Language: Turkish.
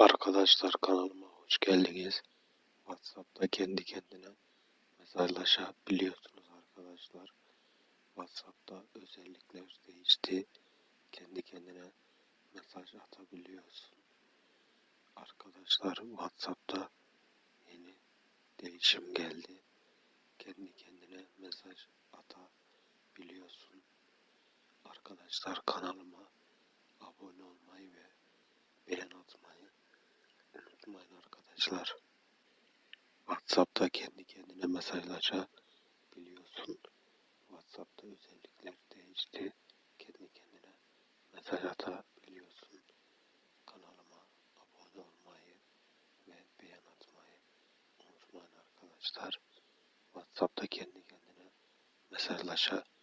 Arkadaşlar kanalıma hoş geldiniz. WhatsApp'ta kendi kendine mesajlaşabiliyorsunuz arkadaşlar. WhatsApp'ta özellikler değişti. Kendi kendine mesaj atabiliyorsun. Arkadaşlar WhatsApp'ta yeni değişim geldi. Kendi kendine mesaj atabiliyorsun. Arkadaşlar kanalıma abone olmayı ve beğen atmayı unutmayın arkadaşlar. WhatsApp'ta kendi kendine mesajlaşabiliyorsun. WhatsApp'ta özellikler değişti. Kendi kendine mesaj atabiliyorsun. Kanalıma abone olmayı ve beğen atmayı unutmayın arkadaşlar. WhatsApp'ta kendi kendine mesajlaşabiliyorsun.